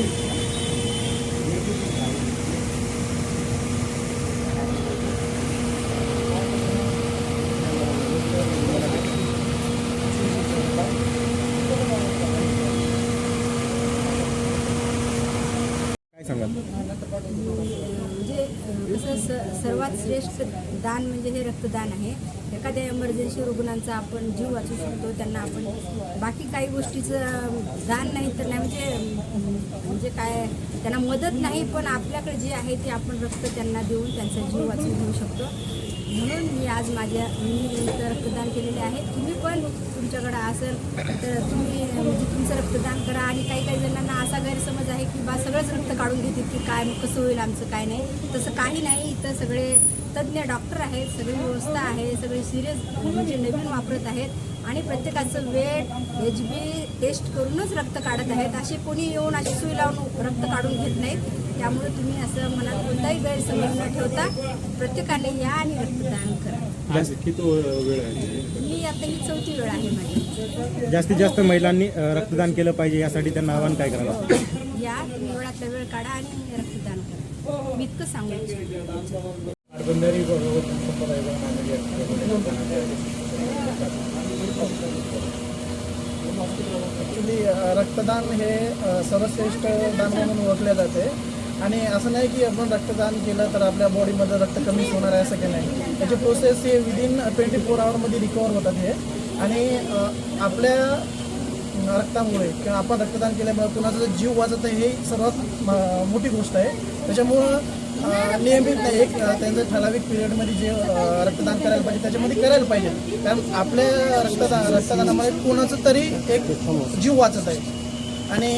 Thank you. सांगाल. म्हणजे कसं स सर्वात श्रेष्ठ दान म्हणजे हे रक्तदान आहे. एखाद्या एमर्जन्सी रुग्णांचा आपण जीव वाचू शकतो त्यांना आपण बाकी काही गोष्टीचं दान नाही तर नाही म्हणजे म्हणजे काय त्यांना मदत नाही पण आपल्याकडे जे आहे ते आपण रक्त त्यांना देऊन त्यांचा जीव वाचून घेऊ शकतो. म्हणून मी आज माझ्या मी इथं रक्तदान केलेले आहे. तुम्ही पण तुमच्याकडं असेल तर तुम्ही म्हणजे तुमचं रक्तदान करा आणि काही काही जणांना असा गैरसमज आहे की बा सगळंच रक्त काढून घेतील की काय कसं होईल आमचं काय नाही. तसं काही नाही. इथं सगळे तज्ज्ञ डॉक्टर आहेत सगळी व्यवस्था आहे सगळे सिरियस म्हणजे नवीन वापरत आहेत. आणि प्रत्येकाचं वेट एच बी टेस्ट करूनच रक्त काढत आहेत असे कोणी येऊन अशी सुई लावून रक्त काढून घेत नाहीत त्यामुळे तुम्ही असं मनात कोणताही गैरसमज न ठेवता प्रत्येकाने या आणि रक्तदान करा. जास्त किती वेळ आहे? मी आता ही चौथी वेळ आहे माझी. जास्तीत जास्त महिलांनी रक्तदान केलं पाहिजे यासाठी त्यांना आवाहन काय करावं? लागतं या तुम्ही वेळातला वेळ काढा आणि रक्तदान करा. मी इतकं सांगू रक्तदान हे सर्वश्रेष्ठ दान म्हणून ओळखले जाते. आणि असं नाही की आपण रक्तदान केलं तर आपल्या बॉडीमध्ये रक्त कमी होणार आहे असं काही नाही. त्याची प्रोसेस हे विदिन ट्वेंटी फोर आवरमध्ये रिकवर होतात हे. आणि आपल्या रक्तामुळे किंवा आपण रक्तदान केल्यामुळे कुणाचा जीव वाचत आहे हे सर्वात मोठी गोष्ट आहे. त्याच्यामुळं नियमित नाही एक त्यांचं ठराविक पिरियडमध्ये जे रक्तदान करायला पाहिजे त्याच्यामध्ये करायला पाहिजे. कारण आपल्या रक्तदान रक्तदानामुळे कोणाचं तरी एक जीव वाचत आहे. आणि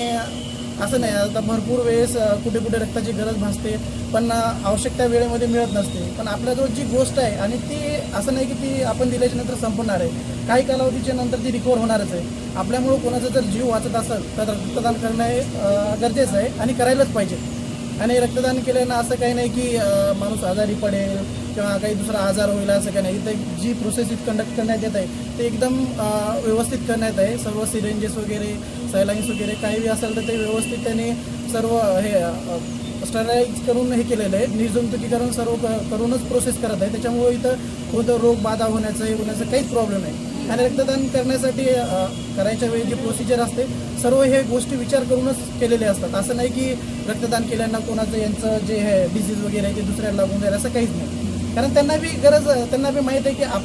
असं नाही आता भरपूर वेळेस कुठे कुठे रक्ताची गरज भासते पण आवश्यक त्या वेळेमध्ये मिळत नसते. पण आपल्याजवळ जी गोष्ट आहे आणि ती असं नाही की ती आपण दिल्याच्या नंतर संपणार आहे. काही कालावधीच्या नंतर ती रिकवर होणारच आहे. आपल्यामुळं कोणाचा जर जीव वाचत असेल तर रक्तदान करणं हे गरजेचं आहे आणि करायलाच पाहिजे. आणि रक्तदान केल्यानं असं काही नाही की माणूस आजारी पडेल किंवा काही दुसरा आजार होईल असं काही नाही. इथं जी प्रोसेस कंडक्ट करण्यात येत आहे ते एकदम व्यवस्थित करण्यात आहे. सर्व सिरेंजेस वगैरे सायलाईन्स वगैरे काही बी असेल तर ते व्यवस्थित त्यांनी सर्व हे स्टराईज करून हे केलेलं आहे. निर्जंतुकीकरण सर्व क- करूनच प्रोसेस करत आहे. त्याच्यामुळे इथं कोणतं रोग बाधा होण्याचं हे होण्याचं काहीच प्रॉब्लेम नाही. आणि रक्तदान करण्यासाठी करायच्या वेळी जी प्रोसिजर असते सर्व हे गोष्टी विचार करूनच केलेले असतात. असं नाही की रक्तदान केल्यानं कोणाचं यांचं जे आहे डिसीज वगैरे जे ते दुसऱ्याला लागून जाईल असं काहीच नाही. कारण त्यांना बी गरज त्यांना बी माहीत आहे की आप